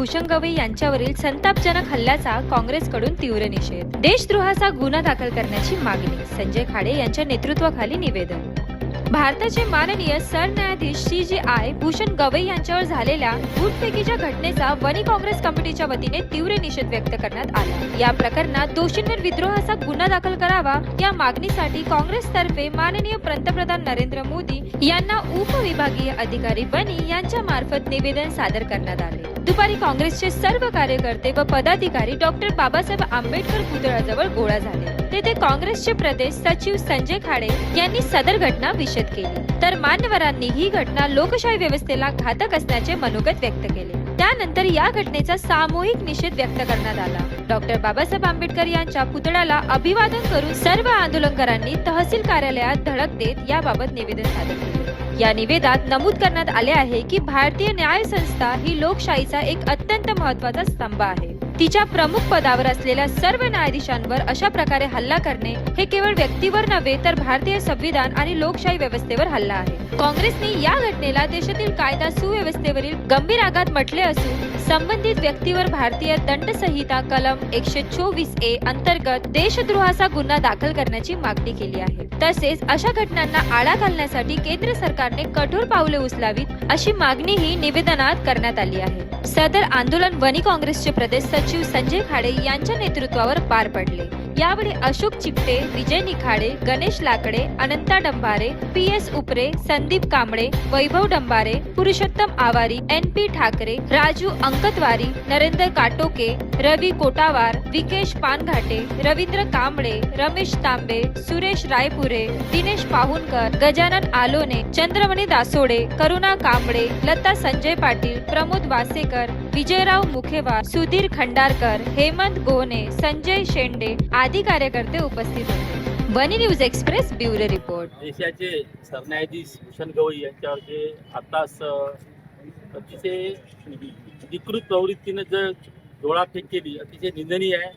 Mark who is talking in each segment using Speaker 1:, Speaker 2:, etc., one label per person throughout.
Speaker 1: भूषण गवई यांच्यावरील संतापजनक हल्ल्याचा काँग्रेसकडून तीव्र निषेध. देशद्रोहाचा गुन्हा दाखल करण्याची मागणी संजय खाडे यांच्या नेतृत्वाखाली निवेदन. भारताचे माननीय सरन्यायाधीश C J I Bhushan Gavai यांच्यावर झालेल्या गुटफेकीच्या घटनेचा वनी काँग्रेस कमिटीच्या वतीने तीव्र निषेध व्यक्त करण्यात आला. या प्रकरणात दोषींवर विद्रोहाचा गुन्हा दाखल करावा या मागणीसाठी काँग्रेसतर्फे माननीय पंतप्रधान नरेंद्र मोदी यांना उपविभागीय अधिकारी वणी यांच्या मार्फत निवेदन सादर करण्यात आले. दुपारी काँग्रेसचे सर्व कार्यकर्ते व पदाधिकारी डॉक्टर बाबासाहेब आंबेडकर पुतळ्याजवळ गोळा झाले. तेथे काँग्रेसचे प्रदेश सचिव संजय खाडे यांनी सदर घटना विषद केली. तर मान्यवरांनी ही घटना लोकशाही व्यवस्थेला घातक असल्याचे मनोगत व्यक्त केले. त्यानंतर या घटनेचा सामूहिक निषेध व्यक्त करण्यात आला. डॉक्टर बाबासाहेब आंबेडकर यांच्या पुतळ्याला अभिवादन करून सर्व आंदोलनकारांनी तहसील कार्यालयात धडक देत याबाबत निवेदन सादर केले. या निवेदनात नमूद करण्यात आले आहे की भारतीय न्याय संस्था ही लोकशाहीचा एक अत्यंत महत्त्वाचा स्तंभ आहे. तिच्या प्रमुख पदावर असलेल्या सर्व न्यायाधीशांवर अशा प्रकारे हल्ला करणे हे केवळ व्यक्तीवर नव्हे तर भारतीय संविधान आणि लोकशाही व्यवस्थेवर हल्ला आहे. काँग्रेसने या घटनेला देशातील कायदा सुव्यवस्थेवरील गंभीर आघात म्हटले असून संबंधित व्यक्तीवर भारतीय दंड संहिता कलम एकशे चोवीस ए अंतर्गत देशद्रोहाचा गुन्हा दाखल करण्याची मागणी केली आहे. तसेच अशा घटनांना आळा घालण्यासाठी केंद्र सरकारने कठोर पावले उचलावीत अशी मागणीही निवेदनात करण्यात आली आहे. सदर आंदोलन वनी काँग्रेसचे प्रदेश सचिव संजय खाडे यांच्या नेतृत्वावर पार पडले. यावेळी अशोक चिपटे विजय निखाडे गणेश लाकडे अनंता Dambare P S Upare Sandeep Kamble Vaibhav Dambare Purushottam Aawari N P Thackeray Raju Ankatwari Narendra Katoke Ravi Kotawar Vikesh Panghate Ravindra Kamble Ramesh Tambe Suresh Raipure Dinesh Pahunkar Gajanan Alone Chandramani Dasode Karuna Kamble Lata Sanjay Patil Pramod Wasekar Vijayrao Mukhewar Sudhir Khandarkar Hemant Gone Sanjay Shende आदी कार्यकर्ते उपस्थित होते. बनी news express bureau report.
Speaker 2: देशाचे सरन्यायाधीश भूषण गवई यांच्यावर जे आताच अतिशय विकृत प्रवृत्तीनं जर डोळाफेक केली अतिशय निंदनीय आहे.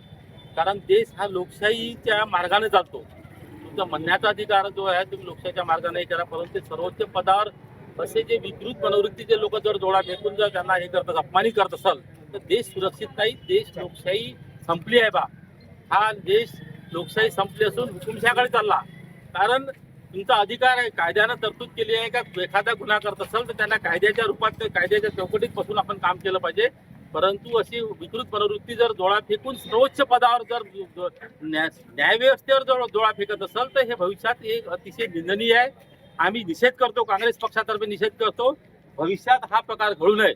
Speaker 2: कारण देश हा लोकशाहीच्या मार्गाने जातो. तुमचा म्हणण्याचा अधिकार जो आहे तुम्ही लोकशाहीच्या मार्गाने करा परंतु सर्वोच्च पदावर असे जे विकृत मनोवृत्तीचे लोक जर जोडा फेकून जर त्यांना हे करतात अपमानित करत असाल तर देश सुरक्षित नाही देश लोकशाही संपली आहे बा. हा देश लोकशाही संपली असून हुकुमशाहीकडे चालला. कारण तुमचा अधिकार आहे कायद्यानं तरतूद केली आहे का एखादा गुन्हा करत असाल तर त्यांना कायद्याच्या रूपात ते कायद्याच्या चौकटीत बसून आपण काम केलं पाहिजे. परंतु अशी विकृत प्रवृत्ती जर डोळा फेकून सर्वोच्च पदावर जर न्याय न्यायव्यवस्थेवर जर डोळा फेकत असेल तर हे भविष्यात एक अतिशय निंदनीय आहे. आम्ही निषेध करतो काँग्रेस पक्षातर्फे निषेध करतो. भविष्यात हा प्रकार घडू नये.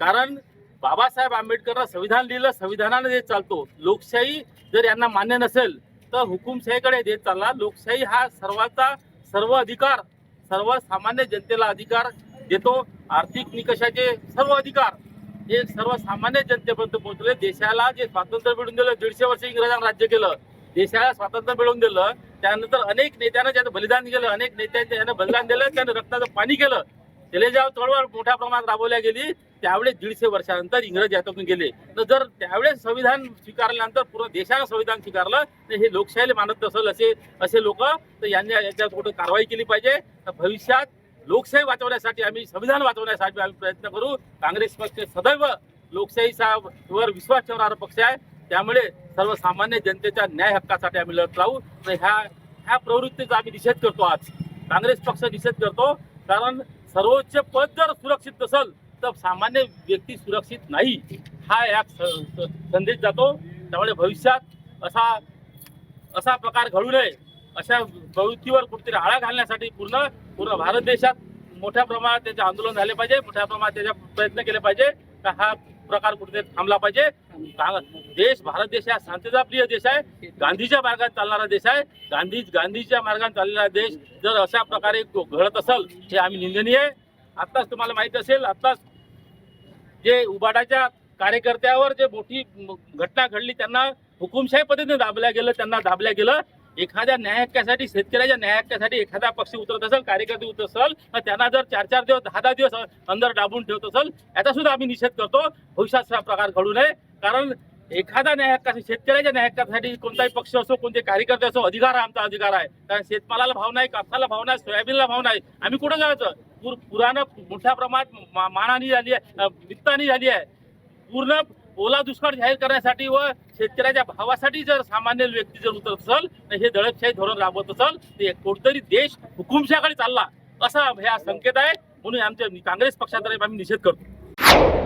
Speaker 2: कारण बाबासाहेब आंबेडकरनं संविधान लिहिलं संविधानाने देत चालतो. लोकशाही जर यांना मान्य नसेल तर हुकुमशाहीकडे देत चालला लोकशाही हा सर्वांचा सर्व अधिकार सर्व सामान्य जनतेला अधिकार देतो. आर्थिक निकषाचे सर्व अधिकार हे सर्वसामान्य जनतेपर्यंत पोहोचले. देशाला जे स्वातंत्र्य मिळवून दिलं दीडशे वर्ष इंग्रजांना राज्य केलं देशाला स्वातंत्र्य मिळवून दिलं त्यानंतर अनेक नेत्यांना ज्यानं बलिदान केलं अनेक नेत्यांच्या यानं बलिदान दिलं त्यानं रक्ताचं पाणी केलं. जेव्हा चळवळ मोठ्या प्रमाणात राबवल्या गेली. त्यावेळेस दीडशे वर्षानंतर इंग्रज यातून गेले. तर जर त्यावेळेस संविधान स्वीकारल्यानंतर पूर्ण देशानं संविधान स्वीकारलं तर हे लोकशाहीला मानत नसेल असे असे लोक तर यांनी याच्यात कुठं कारवाई केली पाहिजे. तर भविष्यात लोकशाही वाचवण्यासाठी आम्ही संविधान वाचवण्यासाठी आम्ही प्रयत्न करू. काँग्रेस पक्ष सदैव लोकशाहीचा वर विश्वास ठेवणारा पक्ष आहे. त्यामुळे सर्वसामान्य जनतेच्या न्याय हक्कासाठी आम्ही लढत लावू. तर ह्या ह्या प्रवृत्तीचा आम्ही निषेध करतो आज. काँग्रेस पक्ष निषेध करतो. कारण सर्वोच्च पद जर सुरक्षित नसेल तर सामान्य व्यक्ती सुरक्षित नाही. हा या स- संदेश जातो. त्यामुळे भविष्यात असा असा प्रकार घडू नये. अशा प्रवृत्तीवर कुठेतरी आळा घालण्यासाठी पूर्ण पूर्ण भारत देशात मोठ्या प्रमाणात त्याचे आंदोलन झाले पाहिजे. मोठ्या प्रमाणात त्याचा प्रयत्न केले पाहिजे. का हा प्रकार कुठे थांबला पाहिजे. देश भारत देश हा शांतता प्रिय देश आहे. गांधीच्या मार्गात चालणारा देश आहे. गांधी गांधीच्या मार्गात चाललेला देश जर अशा प्रकारे घडत असेल हे आम्ही निंदनीय. आहे आत्ताच तुम्हाला माहीत असेल आत्ताच जे उबाडाच्या कार्यकर्त्यावर जे मोठी घटना घडली त्यांना हुकुमशाही पद्धतीने दाबल्या गेलं त्यांना दाबल्या गेलं. एखाद्या न्याय हक्कासाठी शेतकऱ्याच्या न्याय हक्कासाठी एखादा पक्ष उतरत असेल कार्यकर्ते उतरत असेल तर त्यांना जर चार चार दिवस दहा दहा दिवस अंदर डाबून ठेवत असेल याचा सुद्धा आम्ही निषेध करतो. भविष्यात हा प्रकार घडू नये. कारण एखादा न्याय हक्कासाठी शेतकऱ्याच्या न्याय हक्कासाठी कोणताही पक्ष असो कोणते कार्यकर्ते असो अधिकार आमचा अधिकार आहे. कारण शेतमालाला भाव नाही कापसाला भाव नाही सोयाबीनला भाव नाही. आम्ही कुठं जायचं? पूर पुरानं मोठ्या प्रमाणात मानानी झाली आहे वित्तानी झाली आहे. पूर्ण ओला दुष्काळ जाहीर करण्यासाठी व शेतकऱ्याच्या भावासाठी जर सामान्य व्यक्ती जर उतरत असेल तर हे दडपशाही धोरण राबवत असेल तर कोणतरी देश हुकुमशाकडे चालला असा हा संकेत आहे. म्हणून आमच्या काँग्रेस पक्षातर्फे आम्ही निषेध करतो.